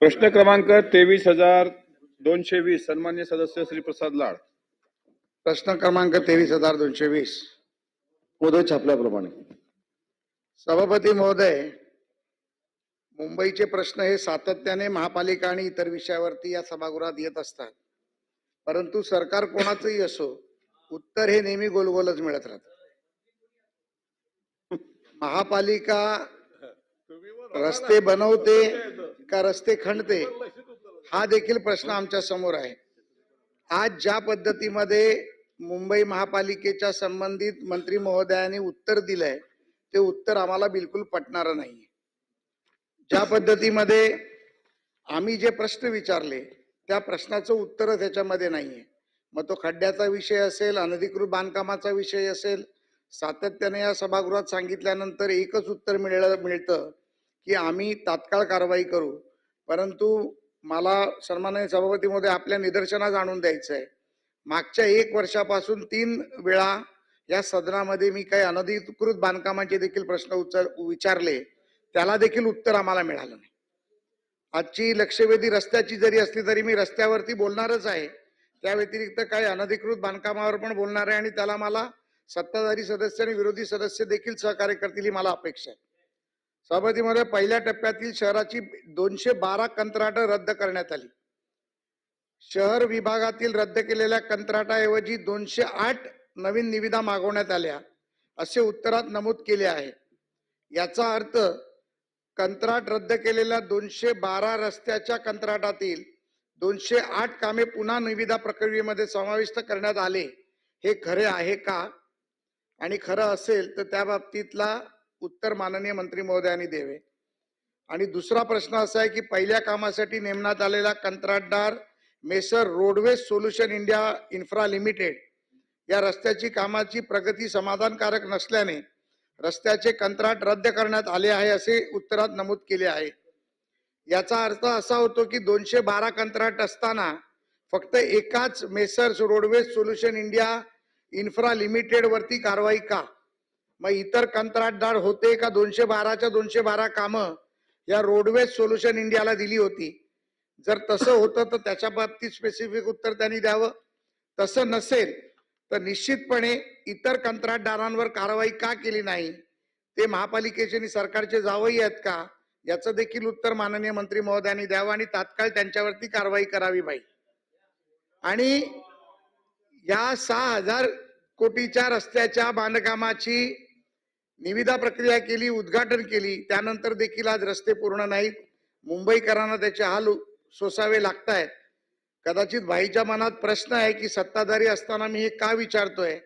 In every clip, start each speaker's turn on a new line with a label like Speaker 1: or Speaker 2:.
Speaker 1: प्रश्न क्रमांक तेवीस हजार दोनशे वीस सन्मान्य सदस्य श्री प्रसाद लाड.
Speaker 2: प्रश्न क्रमांक तेवीस हजार दोनशे वीस
Speaker 3: महोदय छापल्याप्रमाणे.
Speaker 2: सभापती महोदय मुंबईचे प्रश्न हे सातत्याने महापालिका आणि इतर विषयावरती या सभागृहात येत असतात. परंतु सरकार कोणाचंही असो उत्तर हे नेहमी गोलगोलच मिळत राहत. महापालिका रस्ते बनवते का रस्ते खणते हा देखील प्रश्न आमच्यासमोर आहे. आज ज्या पद्धतीमध्ये मुंबई महापालिकेच्या संबंधित मंत्री महोदयांनी उत्तर दिलंय ते उत्तर आम्हाला बिलकुल पटणार नाही ज्या पद्धतीमध्ये आम्ही जे प्रश्न विचारले त्या प्रश्नाचं उत्तर त्याच्यामध्ये नाहीये. मग तो खड्ड्याचा विषय असेल अनधिकृत बांधकामाचा विषय असेल सातत्याने या सभागृहात सांगितल्यानंतर एकच उत्तर मिळलं मिळतं की आम्ही तात्काळ कारवाई करू. परंतु मला सन्माननीय सभापतीमध्ये आपल्या निदर्शनास आणून द्यायचं आहे मागच्या एक वर्षापासून तीन वेळा या सदनामध्ये मी काही अनधिकृत बांधकामाचे देखील प्रश्न उचल विचारले. त्याला देखील उत्तर आम्हाला मिळालं नाही. आजची लक्षवेधी रस्त्याची जरी असली तरी मी रस्त्यावरती बोलणारच आहे. त्या व्यतिरिक्त काही अनधिकृत बांधकामावर पण बोलणार आहे आणि त्याला मला सत्ताधारी सदस्य आणि विरोधी सदस्य देखील सहकार्य करतील ही मला अपेक्षा आहे. सभापतीमध्ये पहिल्या टप्प्यातील शहराची दोनशे बारा कंत्राटं रद्द करण्यात आली. शहर विभागातील रद्द केलेल्या कंत्राटाऐवजी दोनशे आठ नवीन निविदा मागवण्यात आल्या असे उत्तरात नमूद केले आहे. याचा अर्थ कंत्राट रद्द केलेल्या दोनशे बारा रस्त्याच्या कंत्राटातील दोनशे आठ कामे पुन्हा निविदा प्रक्रियेमध्ये समाविष्ट करण्यात आले हे खरे आहे का? आणि खरं असेल तर त्या बाबतीतला उत्तर माननीय मंत्री महोदयांनी द्यावे आणि दुसरा प्रश्न असा आहे की पहिल्या कामासाठी नेमण्यात आलेला कंत्राटदार messrs roadways solution India infra limited या रस्त्याची कामाची प्रगती समाधानकारक नसल्याने रस्त्याचे कंत्राट रद्द करण्यात आले आहे असे उत्तरात नमूद केले आहे. याचा अर्थ असा होतो की दोनशे बारा कंत्राट असताना फक्त एकाच messrs roadways solution India infra लिमिटेडवरती कारवाई का? मग इतर कंत्राटदार होते का? दोनशे बाराच्या दोनशे बारा कामं या रोडवेज सोल्युशन इंडियाला दिली होती. जर तसं होतं तर त्याच्या बाबतीत स्पेसिफिक उत्तर त्यांनी द्यावं. तसं नसेल तर निश्चितपणे इतर कंत्राटदारांवर कारवाई का केली नाही? ते महापालिकेचे आणि सरकारचे जावई आहेत का? याचं देखील उत्तर माननीय मंत्री महोदयांनी द्यावं आणि तात्काळ त्यांच्यावरती कारवाई करावी बाई. आणि या सहा हजार कोटीच्या रस्त्याच्या बांधकामाची निविदा प्रक्रिया केली उद्घाटन केली त्यानंतर देखील आज रस्ते पूर्ण नाहीत. मुंबईकरांना त्याचे हाल सोसावे लागतायत. कदाचित भाईच्या मनात प्रश्न आहे की सत्ताधारी असताना मी हे का विचारतोय?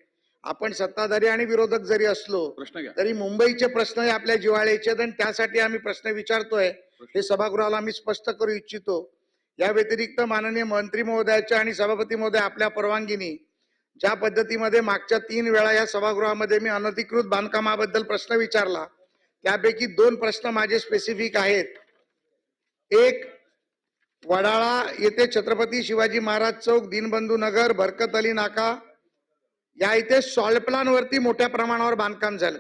Speaker 2: आपण सत्ताधारी आणि विरोधक जरी असलो
Speaker 1: प्रश्न
Speaker 2: तरी मुंबईचे प्रश्न हे आपल्या जिव्हाळ्याचे आहेत आणि त्यासाठी आम्ही प्रश्न विचारतोय. हे सभागृहाला आम्ही स्पष्ट करू इच्छितो. या व्यतिरिक्त माननीय मंत्री महोदयाच्या आणि सभापती महोदय आपल्या परवानगीने ज्या पद्धतीमध्ये मागच्या तीन वेळा या सभागृहामध्ये मी अनधिकृत बांधकामाबद्दल प्रश्न विचारला त्यापैकी दोन प्रश्न माझे स्पेसिफिक आहेत. एक वडाळा येथे छत्रपती शिवाजी महाराज चौक दीनबंधू नगर बरकत अली नाका या इथे सॉल्टप्लानवरती वरती मोठ्या प्रमाणावर बांधकाम झालं.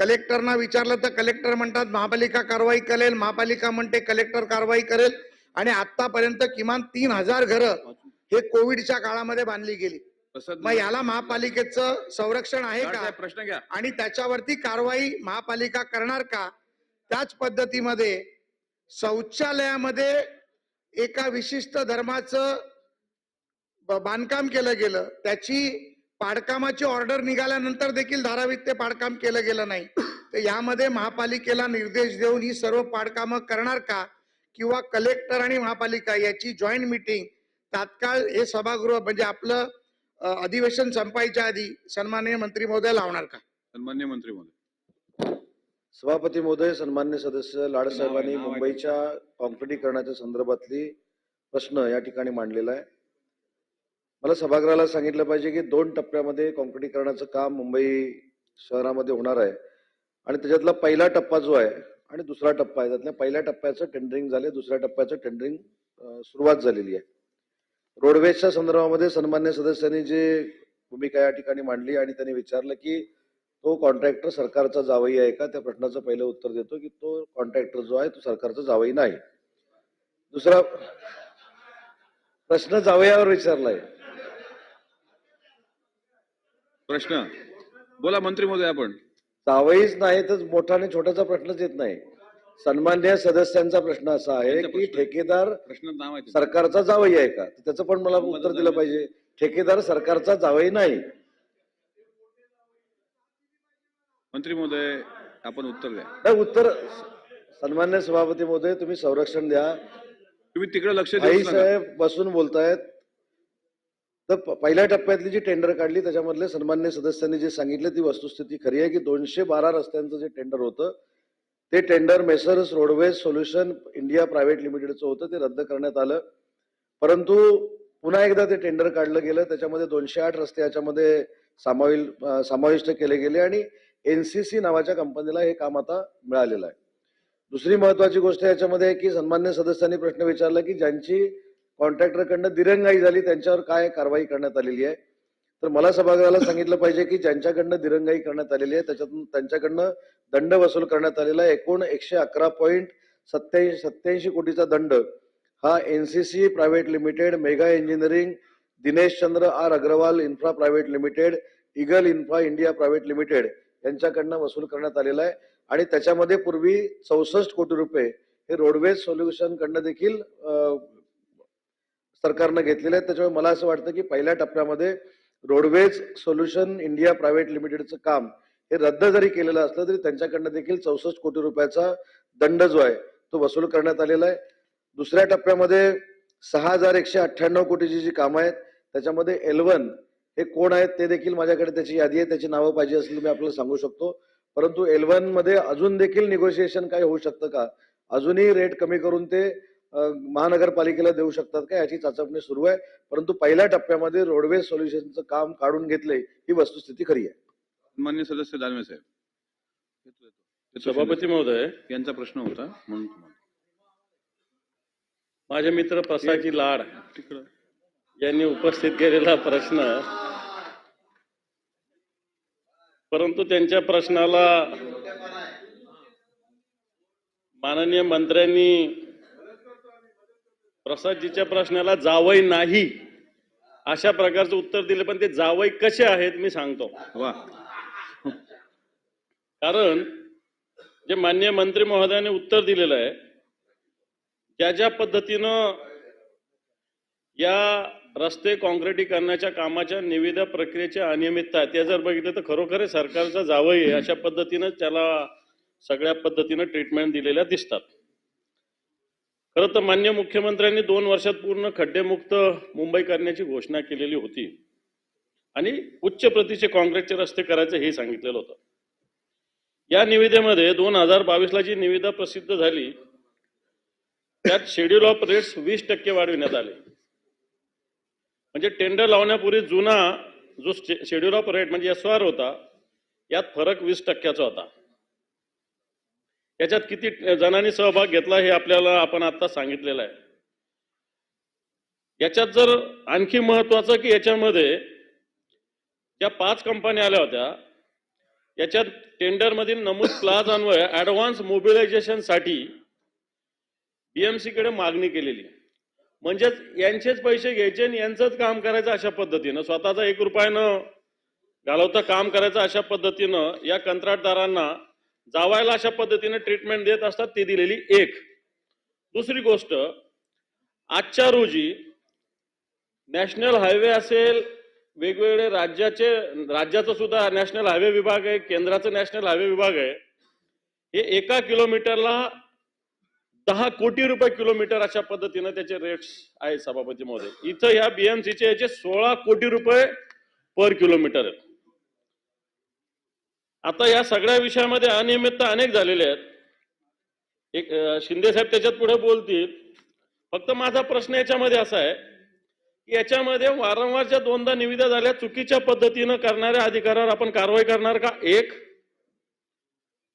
Speaker 2: कलेक्टरना विचारलं तर कलेक्टर म्हणतात महापालिका कारवाई करेल महापालिका म्हणते कलेक्टर कारवाई करेल आणि आतापर्यंत किमान तीन हजार घरं हे कोविडच्या काळामध्ये बांधली गेली. मग याला महापालिकेचं संरक्षण आहे का?
Speaker 1: प्रश्न घ्या.
Speaker 2: आणि त्याच्यावरती कारवाई महापालिका करणार का? त्याच पद्धतीमध्ये शौचालयामध्ये एका विशिष्ट धर्माचं बांधकाम केलं गेलं. त्याची पाडकामाची ऑर्डर निघाल्यानंतर देखील धारावीत ते पाडकाम केलं गेलं नाही. तर यामध्ये महापालिकेला निर्देश देऊन ही सर्व पाडकामं करणार का? किंवा कलेक्टर आणि महापालिका याची जॉईंट मिटिंग तात्काळ हे सभागृह म्हणजे आपलं अधिवेशन संपायच्या आधी सन्माननीय मंत्री महोदय लावणार का?
Speaker 1: सन्मान्य मंत्री महोदय.
Speaker 3: सभापती महोदय सन्मान्य सदस्य लाड साहेबांनी
Speaker 1: नाव आहे.
Speaker 3: मुंबईच्या कॉन्क्रिटीकरणाच्या संदर्भातली प्रश्न या ठिकाणी मांडलेला आहे. मला सभागृहाला सांगितलं पाहिजे की दोन टप्प्यामध्ये कॉन्क्रिटीकरणाचं काम मुंबई शहरामध्ये होणार आहे. आणि त्याच्यातला पहिला टप्पा जो आहे आणि दुसरा टप्पा आहे त्यातल्या पहिल्या टप्प्याचं टेंडरिंग झाले दुसऱ्या टप्प्याचं टेंडरिंग सुरुवात झालेली आहे. रोडवेजच्या संदर्भामध्ये सन्मान्य सदस्यांनी जे भूमिका या ठिकाणी मांडली आणि त्यांनी विचारलं की तो कॉन्ट्रॅक्टर सरकारचा जावई आहे का? त्या प्रश्नाचं पहिलं उत्तर देतो की तो कॉन्ट्रॅक्टर जो आहे तो सरकारचा जावई नाही. दुसरा प्रश्न जावयावर विचारलाय.
Speaker 1: प्रश्न. बोला मंत्री महोदय आपण.
Speaker 3: जावईच नाही तर मोठा आणि छोट्याचा प्रश्नच येत नाही. सन्मान्य सदस्यांचा प्रश्न असा आहे की. ठेकेदार
Speaker 1: प्रश्न
Speaker 3: सरकारचा जावई आहे का? त्याचं पण मला उत्तर दिलं पाहिजे. ठेकेदार सरकारचा जावई नाही.
Speaker 1: मंत्री महोदय आपण उत्तर द्या.
Speaker 3: उत्तर सन्मान्य सभापती महोदय तुम्ही संरक्षण द्या.
Speaker 1: तुम्ही तिकडे लक्ष
Speaker 3: आई साहेब बसून बोलतायत. तर पहिल्या टप्प्यातली जी टेंडर काढली त्याच्यामधले सन्मान्य सदस्यांनी जे सांगितलं ती वस्तुस्थिती खरी आहे की दोनशे बारा रस्त्यांचं जे टेंडर होतं ते tender messrs roadways solution India private लिमिटेडचं होतं ते रद्द करण्यात आलं. परंतु पुन्हा एकदा ते टेंडर काढलं गेलं त्याच्यामध्ये दोनशे आठ रस्ते याच्यामध्ये सामाविल समाविष्ट केले गेले आणि एन सी सी नावाच्या कंपनीला हे काम आता मिळालेलं आहे. दुसरी महत्वाची गोष्ट याच्यामध्ये की सन्मान्य सदस्यांनी प्रश्न विचारला की ज्यांची कॉन्ट्रॅक्टरकडनं दिरंगाई झाली त्यांच्यावर काय कारवाई करण्यात आलेली आहे? तर मला सभागृहाला सांगितलं पाहिजे की ज्यांच्याकडनं दिरंगाई करण्यात आलेली आहे त्याच्यातून त्यांच्याकडनं दंड वसूल करण्यात आलेला आहे. एकूण एकशे अकरा पॉईंट सत्याऐंशी सत्याऐंशी कोटीचा दंड हा NCC private limited mega engineering Dinesh Chandra R Agarwal infra private limited eagle infra India private limited यांच्याकडनं वसूल करण्यात आलेला आहे. आणि त्याच्यामध्ये पूर्वी चौसष्ट कोटी रुपये हे रोडवेज सोल्युशन कडनं देखील सरकारनं घेतलेले आहेत. त्याच्यामुळे मला असं वाटतं की पहिल्या टप्प्यामध्ये रोडवेज सोल्युशन इंडिया प्रायव्हेट लिमिटेडचं काम हे रद्द जरी केलेलं असलं तरी त्यांच्याकडनं देखील चौसष्ट कोटी रुपयाचा दंड जो आहे तो वसूल करण्यात आलेला आहे. दुसऱ्या टप्प्यामध्ये सहा हजार एकशे अठ्ठ्याण्णव कोटीची जी कामं आहेत त्याच्यामध्ये एलवन हे कोण आहेत ते देखील माझ्याकडे त्याची यादी आहे त्याची नावं पाहिजे असतील मी आपल्याला सांगू शकतो. परंतु एलवनमध्ये अजून देखील निगोशिएशन काय होऊ शकतं का? अजूनही रेट कमी करून ते महानगरपालिकेला देऊ शकतात का? याची चाचपणी सुरू आहे. परंतु पहिल्या टप्प्यामध्ये रोडवेज सोल्युशनचं काम काढून घेतले ही वस्तुस्थिती खरी आहे.
Speaker 1: मान्य सदस्य दानवे साहेब.
Speaker 4: सभापती महोदय.
Speaker 1: यांचा प्रश्न होता म्हणून तुम्हाला.
Speaker 4: माझे मित्र प्रसादजी लाड
Speaker 1: तिकडं.
Speaker 4: यांनी उपस्थित केलेला प्रश्न परंतु त्यांच्या प्रश्नाला माननीय मंत्र्यांनी प्रसादजीच्या प्रश्नाला जावई नाही अशा प्रकारचं उत्तर दिले पण ते जावई कसे आहेत मी सांगतो.
Speaker 1: वा.
Speaker 4: कारण जे मान्य मंत्री महोदयाने उत्तर दिलेलं आहे ज्या ज्या पद्धतीनं या रस्ते काँक्रिटीकरणाच्या कामाच्या निविदा प्रक्रियेच्या अनियमितता आहे, ते जर बघितलं तर खरोखर सरकारचा जावई आहे अशा पद्धतीनं त्याला सगळ्या पद्धतीनं ट्रीटमेंट दिलेल्या दिसतात. खरं तर मान्य मुख्यमंत्र्यांनी दोन वर्षात पूर्ण खड्डेमुक्त मुंबई करण्याची घोषणा केलेली होती. आणि उच्च प्रतीचे काँग्रेसचे रस्ते करायचे हे सांगितलेलं होतं. या निविदेमध्ये दोन हजार बावीसला जी निविदा प्रसिद्ध झाली त्यात शेड्यूल ऑफ रेट्स वीस टक्के वाढविण्यात आले. म्हणजे टेंडर लावण्यापूर्वी जुना जो शेड्यूल ऑफ रेट म्हणजे एस होता यात फरक वीस टक्क्याचा होता. याच्यात किती जणांनी सहभाग घेतला हे आपल्याला आपण आता सांगितलेलं आहे. याच्यात जर आणखी महत्वाचं की याच्यामध्ये ज्या पाच कंपन्या आल्या होत्या याच्यात टेंडर मधील नमूद क्लास अन्वय ॲडव्हान्स मोबिलायझेशनसाठी कडे मागणी केलेली म्हणजेच यांचेच पैसे घ्यायचे आणि यांचंच काम करायचं अशा पद्धतीनं स्वतःचा एक रुपयानं घालवता काम करायचं अशा पद्धतीनं या कंत्राटदारांना जावायला अशा पद्धतीने ट्रीटमेंट देत असतात ती दिलेली एक. दुसरी गोष्ट आजच्या रोजी नॅशनल हायवे असेल वेगवेगळे राज्याचे राज्याचं सुद्धा नॅशनल हायवे विभाग आहे केंद्राचं नॅशनल हायवे विभाग आहे. हे एका किलोमीटरला दहा कोटी रुपये किलोमीटर अशा पद्धतीनं त्याचे रेट्स आहेत सभापती महोदय इथं ह्या बीएमसीचे याचे सोळा कोटी रुपये पर किलोमीटर आहेत. आता या सगळ्या विषयामध्ये अनियमितता अनेक झालेल्या आहेत. एक शिंदे साहेब त्याच्यात पुढे बोलतील. फक्त माझा प्रश्न याच्यामध्ये असा आहे की याच्यामध्ये वारंवारच्या दोनदा निविदा झाल्या चुकीच्या पद्धतीनं करणाऱ्या अधिकाऱ्यावर आपण कारवाई करणार का? एक.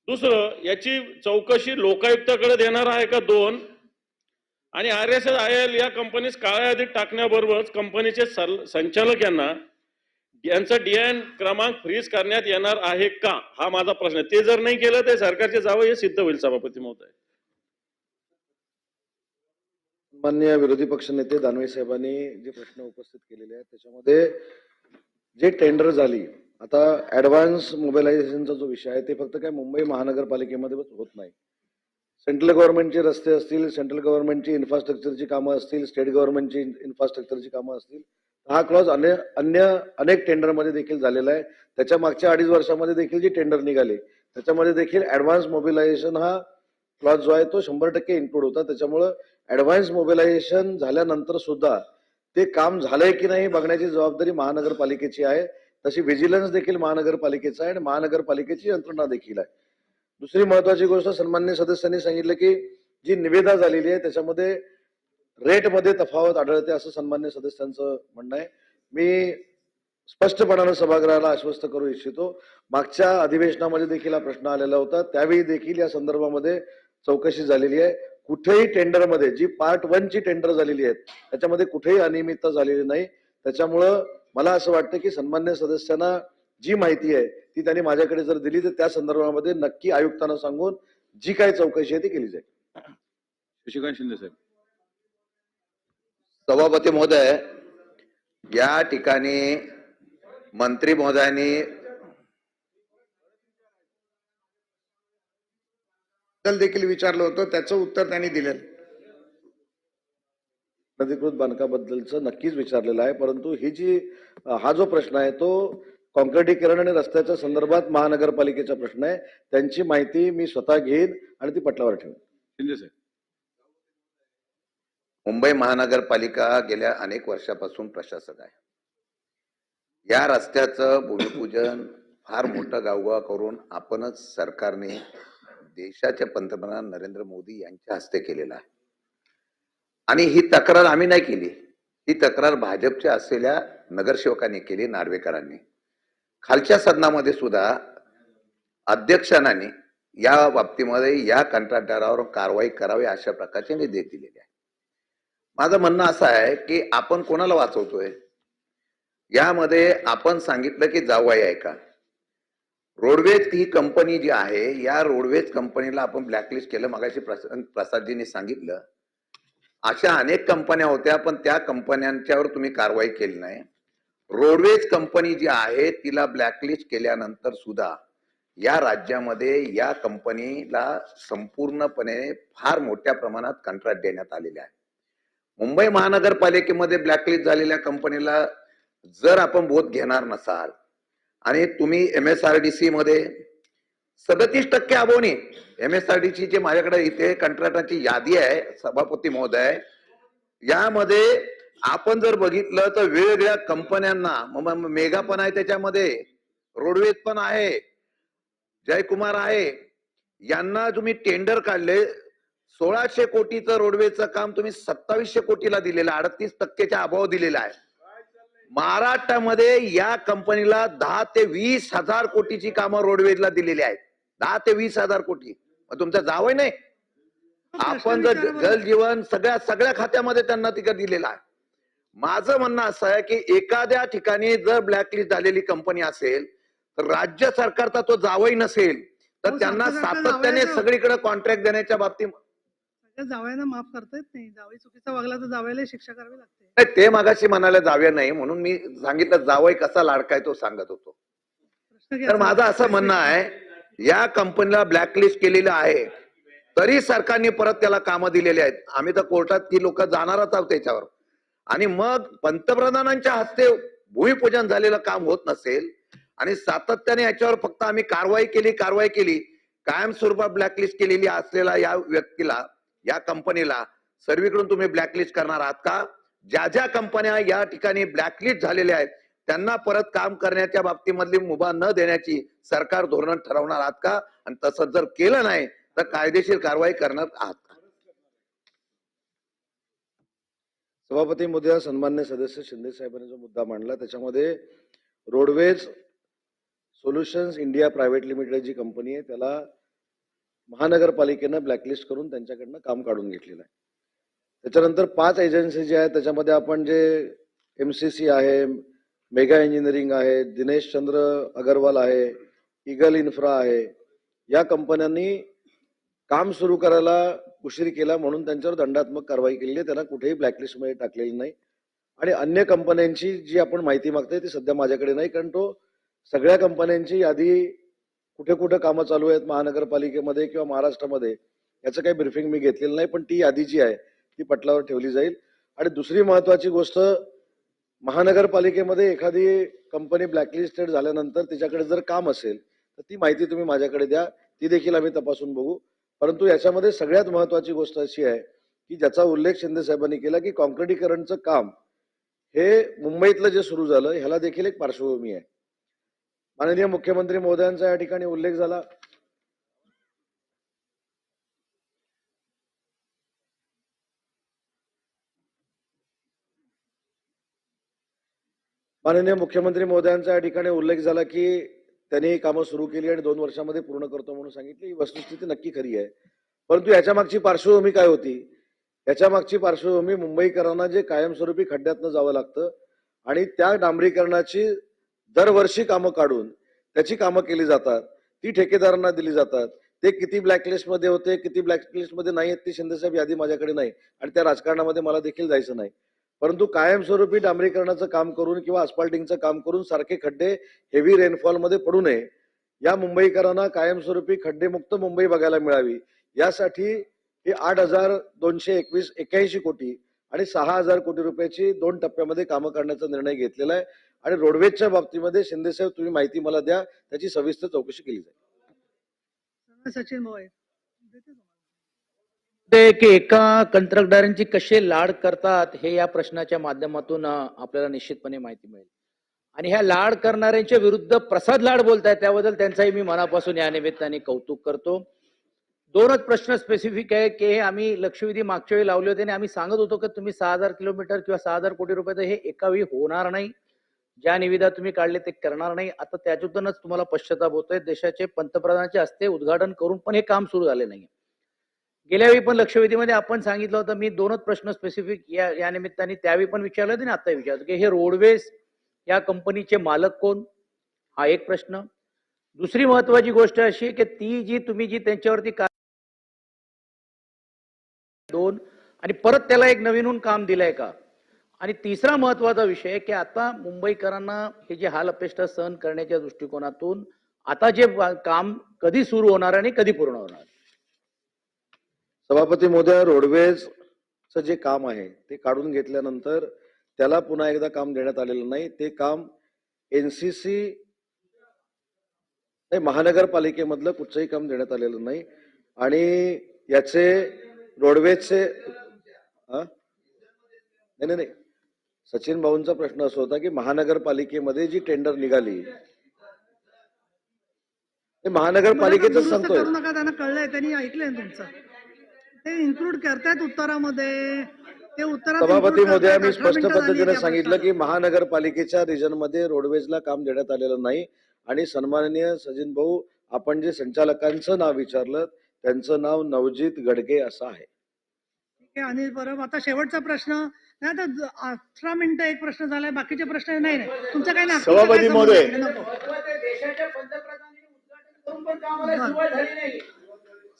Speaker 4: दुसरं याची चौकशी लोकायुक्ताकडे देणार आहे का? दोन. आणि R S S I L या कंपनीस काळ्या यादीत टाकण्याबरोबरच कंपनीचे संचालक यांना यांचा डीएन क्रमांक फ्रीज करण्यात येणार आहे का? हा माझा प्रश्न आहे. ते जर नाही केलं तर सरकारचे जावं हे सिद्ध होईल सभापती महोदय.
Speaker 3: मान्य विरोधी पक्ष नेते दानवे साहेबांनी जे प्रश्न उपस्थित केलेले आहेत त्याच्यामध्ये जे टेंडर झाली आता ऍडव्हान्स मोबिलायझेशनचा जो विषय आहे ते फक्त काय मुंबई महानगरपालिकेमध्ये होत नाही. सेंट्रल गव्हर्नमेंटचे रस्ते असतील सेंट्रल गव्हर्नमेंटची इन्फ्रास्ट्रक्चरची कामं असतील स्टेट गव्हर्नमेंटची इन्फ्रास्ट्रक्चरची कामं असतील हा क्लॉज अन्य अन्य अनेक टेंडरमध्ये देखील झालेला आहे. त्याच्या मागच्या अडीच वर्षामध्ये देखील जी टेंडर निघाले त्याच्यामध्ये देखील ऍडव्हान्स मोबिलायझेशन हा क्लॉज जो आहे तो शंभर टक्के इन्क्लूड होता. त्याच्यामुळं ऍडव्हान्स मोबिलायझेशन झाल्यानंतर सुद्धा ते काम झालंय की नाही बघण्याची जबाबदारी महानगरपालिकेची आहे. तशी व्हिजिलन्स देखील महानगरपालिकेचा आहे आणि महानगरपालिकेची यंत्रणा देखील आहे. दुसरी महत्वाची गोष्ट सन्मान्य सदस्यांनी सांगितलं की जी निवेदा झालेली आहे त्याच्यामध्ये रेटमध्ये तफावत आढळते असं सन्मान्य सदस्यांचं म्हणणं आहे. मी स्पष्टपणानं सभागृहाला आश्वस्त करू इच्छितो. मागच्या अधिवेशनामध्ये देखील हा प्रश्न आलेला होता. त्यावेळी देखील या संदर्भामध्ये चौकशी झालेली आहे. कुठेही टेंडरमध्ये जी पार्ट वनची टेंडर झालेली आहेत त्याच्यामध्ये कुठेही अनियमितता झालेली नाही. त्याच्यामुळं मला असं वाटतं की सन्मान्य सदस्यांना जी माहिती आहे ती त्यांनी माझ्याकडे जर दिली तर त्या संदर्भामध्ये नक्की आयुक्तांना सांगून जी काही चौकशी आहे ती केली जाईल.
Speaker 1: शशिकांत शिंदे साहेब.
Speaker 5: सभापती महोदय या ठिकाणी मंत्री महोदयांनी
Speaker 2: देखील विचारलं होतं त्याचं उत्तर त्यांनी दिलेल.
Speaker 3: अनधिकृत बांधकामाबद्दलचं नक्कीच विचारलेलं आहे परंतु ही जी हा जो प्रश्न आहे तो कॉन्क्रिटीकरण आणि रस्त्याच्या संदर्भात महानगरपालिकेचा प्रश्न आहे. त्यांची माहिती मी स्वतः घेईन आणि ती पटलावर ठेवेन.
Speaker 1: शिंदे साहेब.
Speaker 5: मुंबई महानगरपालिका गेल्या अनेक वर्षापासून प्रशासक आहे. या रस्त्याचं भूमिपूजन फार मोठं गावगाव करून आपणच सरकारने देशाचे पंतप्रधान नरेंद्र मोदी यांच्या हस्ते केलेलं आहे. आणि ही तक्रार आम्ही नाही केली. ही तक्रार भाजपच्या असलेल्या नगरसेवकांनी केली नार्वेकरांनी. खालच्या सदनामध्ये सुद्धा अध्यक्षांनी या बाबतीमध्ये या कंत्राटदारावर कारवाई करावी अशा प्रकारचे निर्देश दिलेले आहे माझं म्हणणं असं आहे की आपण कोणाला वाचवतोय? यामध्ये आपण सांगितलं की जावई आहे का? रोडवेज ही कंपनी जी आहे या रोडवेज कंपनीला आपण ब्लॅकलिस्ट केलं मगाशी प्रसा- प्रसादजींनी सांगितलं. अशा अनेक कंपन्या होत्या पण त्या कंपन्यांच्यावर तुम्ही कारवाई केली नाही. रोडवेज कंपनी जी आहे तिला ब्लॅकलिस्ट केल्यानंतर सुद्धा या राज्यामध्ये या कंपनीला संपूर्णपणे फार मोठ्या प्रमाणात कंत्राट देण्यात आलेले आहे. मुंबई महानगरपालिकेमध्ये ब्लॅकलिस्ट झालेल्या कंपनीला जर आपण बोध घेणार नसाल आणि तुम्ही M S R D C मध्ये सदतीस टक्के अबोनी M S R D C जे माझ्याकडे इथे कंत्राटाची यादी आहे सभापती महोदय यामध्ये आपण जर बघितलं तर वेगवेगळ्या कंपन्यांना मेगा पण आहे त्याच्यामध्ये रोडवेज पण आहे जयकुमार आहे यांना तुम्ही टेंडर काढले सोळाशे कोटीचं रोडवेचं काम तुम्ही सत्तावीसशे कोटीला दिलेलं आहे. अडतीस टक्केच्या अभाव दिलेला आहे. महाराष्ट्रामध्ये या कंपनीला दहा ते वीस हजार कोटीची कामं रोडवेजला दिलेली आहेत. दहा ते वीस हजार कोटी. तुमचा जावं नाही. आपण जर जल जीवन सगळ्या सगळ्या खात्यामध्ये त्यांना तिकडे दिलेला आहे. माझं म्हणणं असं आहे की एखाद्या ठिकाणी जर ब्लॅकलिस्ट झालेली कंपनी असेल तर राज्य सरकारचा तो जावई नसेल तर
Speaker 6: हो,
Speaker 5: त्यांना सातत्याने. सगळीकडे कॉन्ट्रॅक्ट देण्याच्या बाबतीत
Speaker 6: जावयांना माफ करता येत नाही. जावई चुकीचा वागला तर जावयाला शिक्षा करावी लागते.
Speaker 5: नाही, ते मागाशी म्हणायला जावे नाही म्हणून मी सांगितलं जावई कसा लाडकाय तो सांगत होतो. तर माझं असं म्हणणं आहे या कंपनीला ब्लॅकलिस्ट केलेलं आहे तरी सरकारने परत त्याला कामं दिलेली आहेत. आम्ही तर कोर्टात ती लोक जाणारच आहोत त्याच्यावर. आणि मग पंतप्रधानांच्या हस्ते भूमिपूजन झालेलं काम होत नसेल आणि सातत्याने याच्यावर फक्त आम्ही कारवाई केली कारवाई केली कायम स्वरूपात ब्लॅकलिस्ट केलेली असलेल्या या व्यक्तीला या कंपनीला सर्वीकडून तुम्ही ब्लॅकलिस्ट करणार आहात का? ज्या ज्या कंपन्या या ठिकाणी ब्लॅकलिस्ट झालेल्या आहेत त्यांना परत काम करण्याच्या बाबतीमधली मुभा न देण्याची सरकार धोरण ठरवणार आहात का? आणि तसं जर केलं नाही तर कायदेशीर कारवाई करणार आहात का?
Speaker 3: सभापती मुद्दा सन्मान्य सदस्य शिंदे साहेबांनी जो मुद्दा मांडला त्याच्यामध्ये roadways solutions India private limited जी कंपनी आहे त्याला महानगरपालिकेनं ब्लॅकलिस्ट करून त्यांच्याकडनं काम काढून घेतलेलं आहे. त्याच्यानंतर पाच एजन्सी जे आहेत त्याच्यामध्ये आपण जे एम सी सी आहे मेगा इंजिनिअरिंग आहे दिनेश चंद्र अगरवाल आहे इगल इन्फ्रा आहे या कंपन्यांनी काम सुरू करायला उशीर केला म्हणून त्यांच्यावर दंडात्मक कारवाई केली आहे. त्यांना कुठेही ब्लॅकलिस्टमध्ये टाकलेली नाही. आणि अन्य कंपन्यांची जी आपण माहिती मागतोय ती सध्या माझ्याकडे नाही कारण तो सगळ्या कंपन्यांची यादी कुठे कुठे कामं चालू आहेत महानगरपालिकेमध्ये किंवा महाराष्ट्रामध्ये याचं काही ब्रिफिंग मी घेतलेलं नाही पण ती यादी जी आहे ती पटलावर ठेवली जाईल. आणि दुसरी महत्वाची गोष्ट महानगरपालिकेमध्ये एखादी कंपनी ब्लॅकलिस्टेड झाल्यानंतर तिच्याकडे जर काम असेल तर ती माहिती तुम्ही माझ्याकडे द्या ती देखील आम्ही तपासून बघू. परंतु याच्यामध्ये सगळ्यात महत्वाची गोष्ट अशी आहे की ज्याचा उल्लेख शिंदे साहेबांनी केला की कॉन्क्रिटीकरणचं काम हे मुंबईतलं जे सुरू झालं ह्याला देखील एक पार्श्वभूमी आहे. माननीय मुख्यमंत्री महोदयांचा या ठिकाणी उल्लेख झाला. माननीय मुख्यमंत्री महोदयांचा या ठिकाणी उल्लेख झाला की त्यांनी ही कामं सुरू केली आणि दोन वर्षामध्ये पूर्ण करतो म्हणून सांगितली. ही वस्तुस्थिती नक्की खरी आहे. परंतु याच्या मागची पार्श्वभूमी काय होती? याच्या मागची पार्श्वभूमी मुंबईकरांना जे कायमस्वरूपी खड्ड्यातनं जावं लागतं आणि त्या डांबरीकरणाची दरवर्षी कामं काढून त्याची कामं केली जातात ती ठेकेदारांना दिली जातात. ते किती ब्लॅकलिस्टमध्ये होते किती ब्लॅकलिस्टमध्ये नाही आहेत ती शिंदेसाहेब यादी माझ्याकडे नाही आणि त्या राजकारणामध्ये मला देखील जायचं नाही. परंतु कायमस्वरूपी डांबरीकरणाचं काम करून किंवा अस्फाल्टिंगचं काम करून सारखे खड्डे हेवी रेनफॉलमध्ये पडू नये या मुंबईकरांना कायमस्वरूपी खड्डेमुक्त मुंबई बघायला मिळावी. यासाठी हे आठ हजार दोनशे एकवीस एक्याऐंशी कोटी आणि सहा हजार कोटी रुपयाची दोन टप्प्यामध्ये कामं करण्याचा निर्णय घेतलेला आहे. आणि रोडवेजच्या बाबतीमध्ये शिंदेसाहेब तुम्ही माहिती मला द्या त्याची सविस्तर चौकशी केली जाईल.
Speaker 6: सचिन
Speaker 7: की एका कंत्राटदारांची कसे लाड करतात हे या प्रश्नाच्या माध्यमातून आपल्याला निश्चितपणे माहिती मिळेल. आणि ह्या लाड करणाऱ्यांच्या विरुद्ध प्रसाद लाड बोलतायत त्याबद्दल त्यांचाही मी मनापासून या निमित्ताने कौतुक करतो. दोनच प्रश्न स्पेसिफिक आहे की हे आम्ही लक्षवेधी मागच्या वेळी लावले होते आणि आम्ही सांगत होतो की तुम्ही सहा हजार किलोमीटर किंवा सहा हजार कोटी रुपयाचं हे एका वेळी होणार नाही. ज्या निविदा तुम्ही काढले ते करणार नाही. आता त्याच्यातूनच तुम्हाला पश्चाताप होतोय. देशाचे पंतप्रधानाचे हस्ते उद्घाटन करून पण हे काम सुरू झाले नाही गेल्यावेळी पण लक्षवेधीमध्ये आपण सांगितलं होतं मी दोनच प्रश्न स्पेसिफिक या या निमित्ताने त्यावेळी पण विचारले होते आणि आता विचारतो की हे रोडवेज या कंपनीचे मालक कोण? हा एक प्रश्न. दुसरी महत्वाची गोष्ट अशी की ती जी तुम्ही जी त्यांच्यावरती का दोन आणि परत त्याला एक नवीनहून काम दिलंय का? आणि तिसरा महत्त्वाचा विषय आहे की आता मुंबईकरांना हे जे हाल अपेष्टा सहन करण्याच्या दृष्टिकोनातून आता जे काम कधी सुरू होणार आणि कधी पूर्ण होणार?
Speaker 3: सभापती महोदय रोडवेजचं जे काम आहे ते काढून घेतल्यानंतर त्याला पुन्हा एकदा काम देण्यात आलेलं नाही. ते काम एनसीसी नाही महानगरपालिकेमधलं कुठचंही काम देण्यात आलेलं नाही. आणि याचे रोडवेजचे नाही नाही नाही. सचिन भाऊंचा प्रश्न असा होता की महानगरपालिकेमध्ये जी टेंडर निघाली ते महानगरपालिकेच सांगतोय
Speaker 6: करू नका त्यांना कळलंय त्यांनी ऐकलंय तुमचं ते इन्क्लूड करतायत उत्तरामध्ये ते उत्तरात
Speaker 3: सभापती
Speaker 6: include
Speaker 3: महोदय
Speaker 6: करतायत.
Speaker 3: मी
Speaker 6: अठरा
Speaker 3: स्पष्ट
Speaker 6: मिनिटं झाली
Speaker 3: पद्धतीने
Speaker 6: त्या
Speaker 3: सांगितलं
Speaker 6: प्रश्नाला.
Speaker 3: की महानगरपालिकेच्या रिजनमध्ये रोडवेजला काम देण्यात आलेलं नाही आणि सन्माननीय सचिन भाऊ आपण जे संचालकांचं नाव विचारलं त्यांचं नाव नवजीत गडगे असं आहे
Speaker 6: अनिल परब आता शेवटचा प्रश्न नाही आता अठरा मिनिटं एक प्रश्न झालाय बाकीचे प्रश्न नाही नाही. तुमचं काही नागपूरचं
Speaker 1: सभापती महोदय.
Speaker 6: नाही.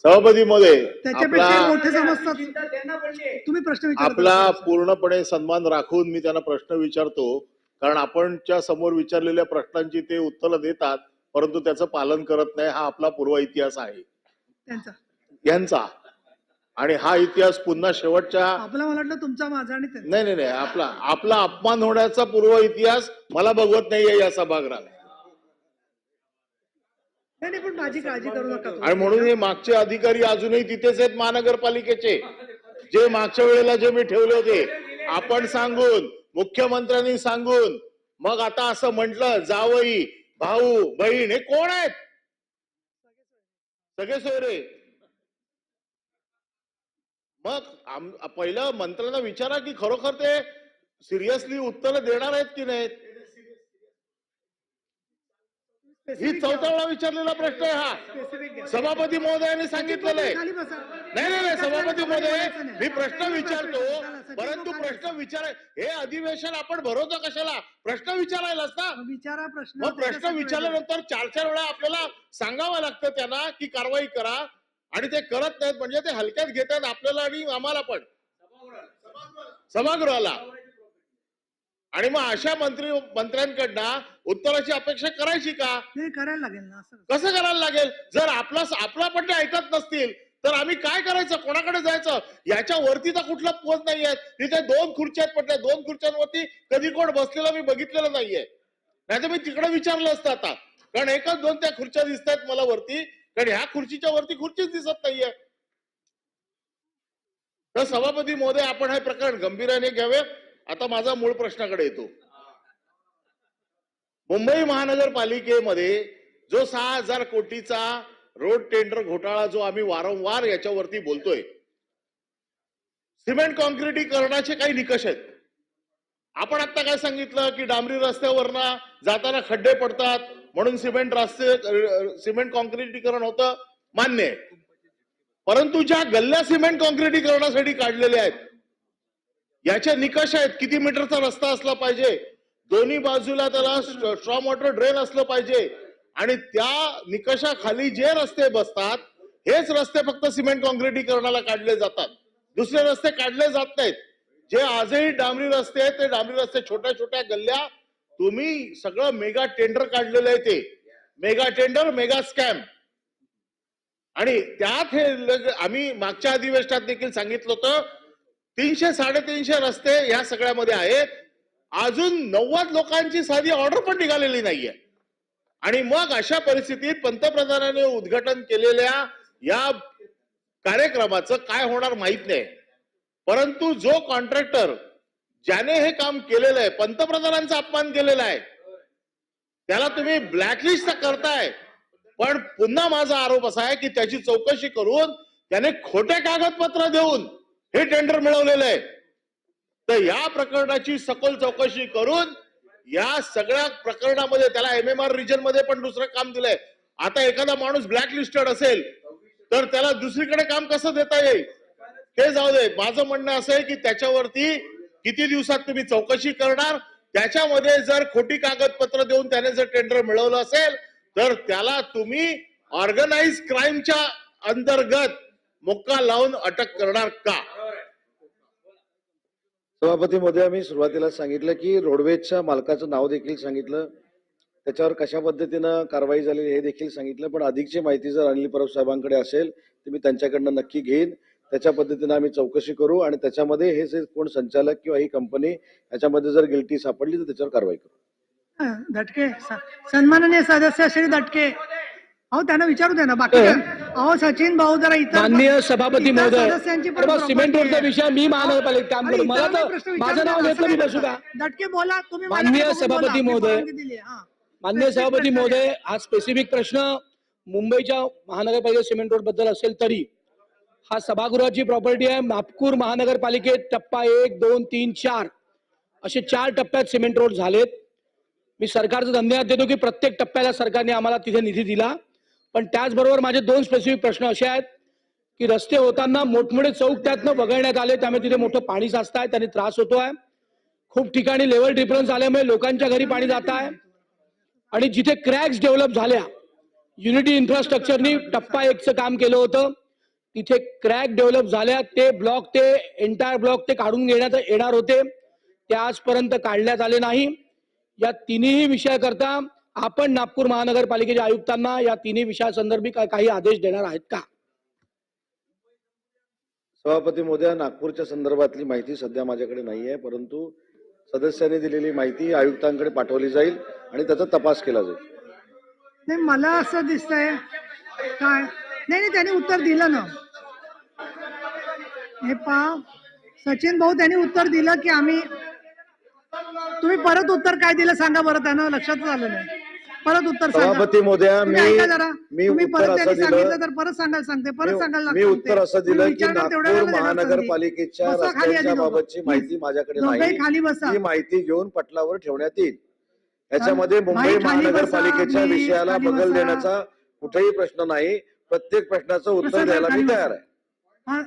Speaker 1: सभापती महोदय
Speaker 6: त्याच्यापेक्षा मोठे समजतात. तुम्ही प्रश्न
Speaker 1: आपला पूर्णपणे सन्मान राखून मी त्यांना प्रश्न विचारतो. कारण आपणच्या समोर विचारलेल्या प्रश्नांची ते उत्तर देतात परंतु त्याचं पालन करत नाही हा आपला पूर्व इतिहास आहे.
Speaker 6: त्यांचा.
Speaker 1: यांचा. आणि हा इतिहास पुन्हा शेवटच्या
Speaker 6: आपला मला वाटलं तुमचा माझा आणि त्यांचा.
Speaker 1: नाही नाही नाही आपला आपला अपमान होण्याचा पूर्व इतिहास मला बघवत नाहीये या सभागृहात
Speaker 6: नाही नाही, पण माझी काळजी करू नका तुम्ही.
Speaker 1: आणि म्हणून हे मागचे अधिकारी अजूनही तिथेच आहेत महानगरपालिकेचे. जे मागच्या वेळेला जे मी ठेवले होते आपण सांगून मुख्यमंत्र्यांनी सांगून मग आता असं म्हटलं जावई भाऊ बहीण हे कोण आहेत? सगळे सोयरे. मग पहिलं मंत्र्यांना विचारा की खरोखर ते सिरियसली उत्तर देणार आहेत की नाहीत? ही
Speaker 6: Specific
Speaker 1: चौथा वेळा विचारलेला प्रश्न आहे हा. सभापती महोदयांनी सांगितलेलं आहे. नाही नाही नाही सभापती
Speaker 6: नाही.
Speaker 1: मी प्रश्न विचारतो परंतु प्रश्न विचार हे अधिवेशन आपण भरवतो कशाला? प्रश्न विचारायलाच ना.
Speaker 6: विचारा प्रश्न.
Speaker 1: प्रश्न विचारल्यानंतर चार चार वेळा आपल्याला सांगावं लागतं त्यांना की कारवाई करा. आणि ते करत नाहीत म्हणजे ते हलक्यात घेतात आपल्याला आणि आम्हाला पण. सभागृहाला. आणि मग अशा मंत्री मंत्र्यांकडनं उत्तराची अपेक्षा करायची का?
Speaker 6: नाही करायला लागेल ना असं
Speaker 1: कसं? करायला लागेल? जर आपला आपला पण ते ऐकत नसतील तर आम्ही काय करायचं? कोणाकडे जायचं? याच्या वरती तर कुठला पोच नाहीये तिथे दोन खुर्च्या आहेत म्हटल्या दोन खुर्च्यांवरती कधी कोण बसलेलं मी बघितलेलं नाहीये. नाही तर मी तिकडे विचारलं असतं आता. कारण एकच दोन त्या खुर्च्या दिसत आहेत मला वरती. कारण ह्या खुर्चीच्या वरती खुर्चीच दिसत नाहीये. तर सभापती महोदय आपण हे प्रकरण गंभीराने घ्यावे. आता माझा मूळ प्रश्नाकडे येतो. मुंबई महानगरपालिकेमध्ये जो सहा हजार कोटीचा रोड टेंडर घोटाळा जो आम्ही वारंवार याच्यावरती बोलतोय सिमेंट कॉन्क्रिटीकरणाचे काही निकष आहेत. आपण आता काय सांगितलं की डांबरी रस्त्यावरनं जाताना खड्डे पडतात म्हणून सिमेंट रस्ते सिमेंट कॉन्क्रिटीकरण होतं मान्य आहे. परंतु ज्या गल्ल्या सिमेंट कॉन्क्रिटीकरणासाठी काढलेल्या आहेत याचे निकष आहेत. किती मीटरचा रस्ता असला पाहिजे? दोन्ही बाजूला त्याला स्ट्रॉम वॉटर ड्रेन असलं पाहिजे. आणि त्या निकषाखाली जे रस्ते बसतात हेच रस्ते फक्त सिमेंट कॉन्क्रिटीकरणाला काढले जातात. दुसरे रस्ते काढले जात नाहीत. जे आजही डांबरी रस्ते आहेत ते डांबरी रस्ते छोट्या छोट्या गल्ल्या तुम्ही सगळं मेगा टेंडर काढलेलं आहे ते. Mega tender mega scam. आणि त्यात हे आम्ही मागच्या अधिवेशनात देखील सांगितलं होतं तीनशे साडेतीनशे रस्ते या सगळ्यामध्ये आहेत. अजून नव्वद लोकांची साधी ऑर्डर पण निघालेली नाहीये. आणि मग अशा परिस्थितीत पंतप्रधानांनी उद्घाटन केलेल्या या कार्यक्रमाचं काय होणार माहीत नाही. परंतु जो कॉन्ट्रॅक्टर ज्याने हे काम केलेलं आहे पंतप्रधानांचा अपमान केलेला आहे त्याला तुम्ही ब्लॅकलिस्ट करताय पण पुन्हा माझा आरोप असा आहे की त्याची चौकशी करून त्याने खोटे कागदपत्र देऊन हे टेंडर मिळवलेलं आहे. तर या प्रकरणाची सखोल चौकशी करून या सगळ्या प्रकरणामध्ये त्याला एम एम आर रिजनमध्ये पण दुसरं काम दिलंय. आता एखादा माणूस ब्लॅक लिस्टेड असेल तर त्याला दुसरीकडे काम कसं देता येईल? ते जाऊ दे. माझं म्हणणं असं आहे की त्याच्यावरती किती दिवसात तुम्ही चौकशी करणार? त्याच्यामध्ये जर खोटी कागदपत्र देऊन त्याने जर टेंडर मिळवलं असेल तर त्याला तुम्ही ऑर्गनाइज क्राईमच्या अंतर्गत मुक्का लावून अटक करणार का?
Speaker 3: सभापती मध्ये आम्ही सुरुवातीला सांगितलं की रोडवेजच्या मालकाचं नाव देखील सांगितलं. त्याच्यावर कशा पद्धतीनं कारवाई झाली हे देखील सांगितलं. पण अधिकची माहिती जर अनिल परब साहेबांकडे असेल तर मी त्यांच्याकडनं नक्की घेईन. त्याच्या पद्धतीनं आम्ही चौकशी करू आणि त्याच्यामध्ये हे जे कोण संचालक किंवा ही कंपनी याच्यामध्ये जर गिल्टी सापडली तर त्याच्यावर कारवाई करू.
Speaker 6: हं, दटके. स- सन्माननीय सदस्य श्री दटके. अहो त्यांना विचारू दे ना बाकी? अहो सचिन भाऊ जरा इतर
Speaker 8: माननीय सभापती महोदय. सिमेंट रोडचा. विषय मी महानगरपालिकेत काम
Speaker 6: अरे
Speaker 8: करतो मला तर माझं नाव
Speaker 6: द्या,
Speaker 8: घेतलं मी बसू का
Speaker 6: दटके बोला तुम्ही
Speaker 8: माननीय. सभापती महोदय.
Speaker 6: प्रत्येक
Speaker 8: सभापती महोदय हा स्पेसिफिक प्रश्न मुंबईच्या महानगरपालिका सिमेंट रोडबद्दल असेल तरी हा सभागृहाची प्रॉपर्टी आहे. नागपूर महानगरपालिकेत टप्पा एक दोन तीन चार असे चार टप्प्यात सिमेंट रोड झालेत. मी सरकारचा धन्यवाद देतो की प्रत्येक टप्प्याला सरकारने आम्हाला तिथे निधी दिला. पण त्याचबरोबर माझे दोन स्पेसिफिक प्रश्न असे आहेत की रस्ते होताना मोठमोठे चौक त्यातनं वगळण्यात आले त्यामुळे तिथे मोठं पाणी साचत आहे त्याने त्रास होतो आहे खूप ठिकाणी लेवल डिफरन्स आल्यामुळे लोकांच्या घरी पाणी जात आहे आणि जिथे क्रॅक्स डेव्हलप झाल्या युनिटी इन्फ्रास्ट्रक्चरनी टप्पा एकचं काम केलं होतं. तिथे क्रॅक डेव्हलप झाल्या ते ब्लॉक ते एंटायर ब्लॉक ते काढून घेण्यात येणार होते. ते आजपर्यंत काढण्यात आले नाही. या तिन्ही विषयाकरता आपण नागपूर महानगरपालिकेच्या आयुक्तांना या तिन्ही विषयासंदर्भी का- काही आदेश देणार आहेत का?
Speaker 3: सभापती मोदया नागपूरच्या संदर्भातली माहिती सध्या माझ्याकडे नाही आहे परंतु सदस्यांनी दिलेली माहिती आयुक्तांकडे पाठवली जाईल आणि त्याचा तपास केला जाईल.
Speaker 6: नाही मला असं दिसतंय काय? नाही नाही त्यांनी उत्तर दिलं ना. हे पा सचिन भाऊ त्यांनी उत्तर दिलं की आम्ही तुम्ही परत उत्तर काय दिलं सांगा बरं त्यांना लक्षात आलं नाही परत उत्तर सांगा.
Speaker 3: सभापती मोदया
Speaker 6: तुम्ही
Speaker 3: मी
Speaker 6: ऐका जरा.
Speaker 3: मी
Speaker 6: तुम्ही
Speaker 3: उत्तर
Speaker 6: परत
Speaker 3: असं
Speaker 6: त्यांनी सांगितलं
Speaker 3: दिलं
Speaker 6: तर परत सांगायला सांगते परत सांगायला
Speaker 3: मी
Speaker 6: सांगते.
Speaker 3: उत्तर असं
Speaker 6: तुम्ही
Speaker 3: दिलं की
Speaker 6: तेवढ्या
Speaker 3: नागपूर
Speaker 6: वेळेला देणार संधी.
Speaker 3: महानगरपालिकेच्या
Speaker 6: बसा खाली
Speaker 3: रस्त्यांच्या
Speaker 6: आधी दोघं.
Speaker 3: बाबतची माहिती माझ्याकडे
Speaker 6: दोघंही
Speaker 3: नाही.
Speaker 6: खाली बसा.
Speaker 3: ती माहिती घेऊन पटलावर ठेवण्यात येईल. याच्यामध्ये मुंबई
Speaker 6: खाली बसा,
Speaker 3: महानगरपालिकेच्या
Speaker 6: please,
Speaker 3: विषयाला
Speaker 6: खाली
Speaker 3: बगल
Speaker 6: बसा.
Speaker 3: देण्याचा कुठेही प्रश्न नाही. प्रत्येक प्रश्नाचं उत्तर द्यायला मी. तयार आहे.
Speaker 6: हा,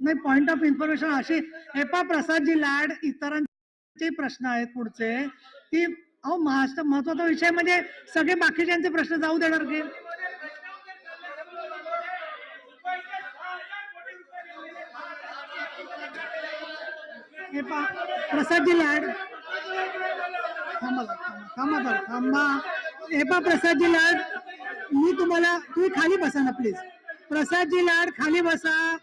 Speaker 6: नाही पॉइंट ऑफ इन्फॉर्मेशन अशी. हे पा प्रसादजी लाड इतरांचे प्रश्न आहेत पुढचे. ती अहो महाराष्ट्र महत्त्वाचा विषय म्हणजे सगळे बाकीच्यांचे प्रश्न जाऊ देणार की. हे पा प्रसादजी लाड. थांबा थांबा थांबा जरा, थांबा. हे पा प्रसादजी लाड. मी तुम्हाला तुम्ही खाली बसा ना प्लीज प्रसादजी लाड खाली बसा.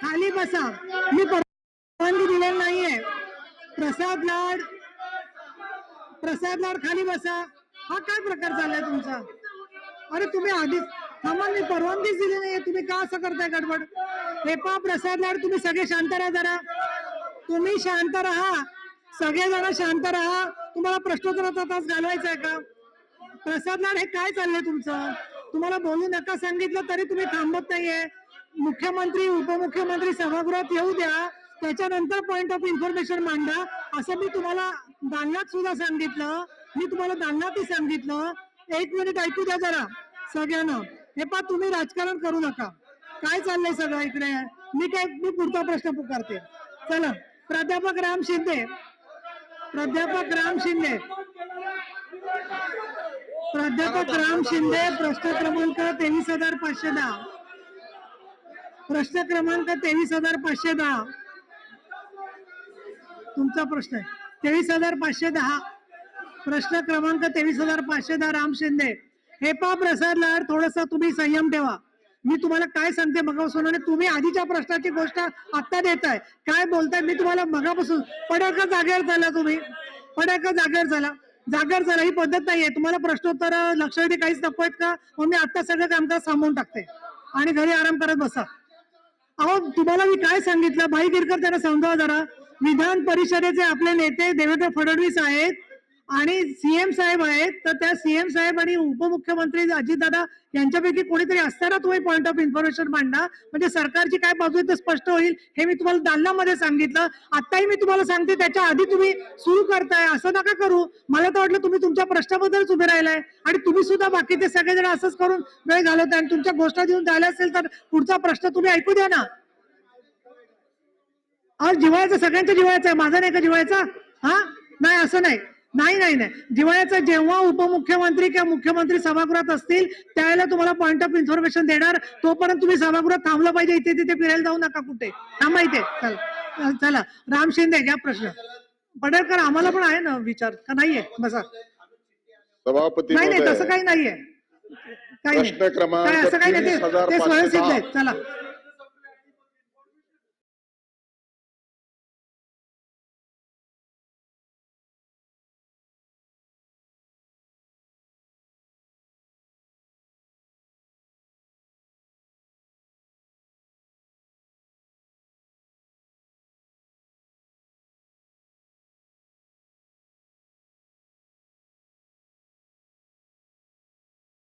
Speaker 6: खाली बसा. मी परवानगी दिलेली नाहीये. प्रसाद लाड प्रसाद लाड खाली बसा. हा काय प्रकार झालाय तुमचा? अरे तुम्ही आधीच थांबा मी परवानगीच दिली नाहीये. तुम्ही का असं करताय गडबड? हे पा प्रसाद लाड तुम्ही सगळे शांत राहा जरा. तुम्ही शांत राहा. सगळेजण शांत राहा. तुम्हाला प्रश्नोत्तराचा तास घालवायचा आहे का? प्रसाद लाड हे काय चाललंय तुमचं? तुम्हाला बोलू नका सांगितलं तरी तुम्ही थांबत नाहीये. मुख्यमंत्री उपमुख्यमंत्री सभागृहात येऊ द्या. त्याच्यानंतर पॉइंट ऑफ इन्फॉर्मेशन मांडा. असं मी तुम्हाला दालनात सुद्धा सांगितलं. मी तुम्हाला दालनातही सांगितलं. एक मिनिट ऐकू द्या जरा सगळ्यांना. हे पा तुम्ही राजकारण करू नका. काय चाललंय सगळं इकडे? मी काय मी पुढचा प्रश्न पुकारते. चला प्राध्यापक राम शिंदे. प्राध्यापक राम शिंदे. प्राध्यापक राम शिंदे प्रश्न क्रमांक तेवीस हजार पाचशे दहा. प्रश्न क्रमांक तेवीस हजार पाचशे दहा. तुमचा प्रश्न आहे. तेवीस हजार पाचशे दहा. प्रश्न क्रमांक तेवीस हजार पाचशे दहा राम शिंदे. हे पा प्रसाद लाड थोडस तुम्ही संयम ठेवा. मी तुम्हाला काय सांगते मगापासून आणि तुम्ही आधीच्या प्रश्नाची गोष्ट आत्ता देताय. काय बोलताय मी तुम्हाला मगापासून पडक जागेवर झाला तुम्ही. पडक जागेवर झाला जागर झाला ही पद्धत नाहीये. तुम्हाला प्रश्नोत्तर लक्षवेधी काहीच नको आहेत का? मग मी आता सगळं कामकाज थांबवून टाकते. आणि घरी आराम करत बसा. अहो तुम्हाला मी काय सांगितलं? भाई गिरकर त्यांना समजावा जरा. विधान परिषदेचे आपले नेते देवेंद्र फडणवीस आहेत. आणि सीएम साहेब आहेत तर त्या सीएम साहेब आणि उपमुख्यमंत्री अजितदादा यांच्यापैकी कोणीतरी असताना तुम्ही पॉईंट ऑफ इन्फॉर्मेशन मांडा. म्हणजे सरकारची काय बाजू आहे ते स्पष्ट होईल हे मी तुम्हाला दालनामध्ये सांगितलं. आताही मी तुम्हाला सांगते त्याच्या आधी तुम्ही सुरू करताय असं नका करू. मला तर वाटलं तुम्ही तुमच्या प्रश्नाबद्दलच उभे राहिलाय. आणि तुम्ही सुद्धा बाकीचे सगळेजण असंच करून वेळ घालवताय आणि तुमच्या गोष्ट देऊन झाल्या असेल तर पुढचा प्रश्न तुम्ही ऐकू द्या ना. आज जिवायचं सगळ्यांच्या जिवायचं आहे माझा नाही का जिवायचा हा? नाही असं नाही. नाही नाही नाही. जिवाळ्याचा जेव्हा उपमुख्यमंत्री किंवा मुख्यमंत्री सभागृहात असतील त्यावेळेला तुम्हाला पॉइंट ऑफ इन्फॉर्मेशन देणार. तोपर्यंत तुम्ही सभागृहात थांबलं पाहिजे. इथे तिथे फिरायला जाऊ नका कुठे. थांबा इथे. चला. चला. राम शिंदे घ्या प्रश्न. पडळकर आम्हाला पण आहे ना विचार? का नाहीये? बसा.
Speaker 1: सभापती
Speaker 6: नाही नाही तसं काही नाहीये. काही नाही. असं काही नाही. ते-
Speaker 1: 23,500
Speaker 6: ते स्वयंसिद्ध आहेत. चला.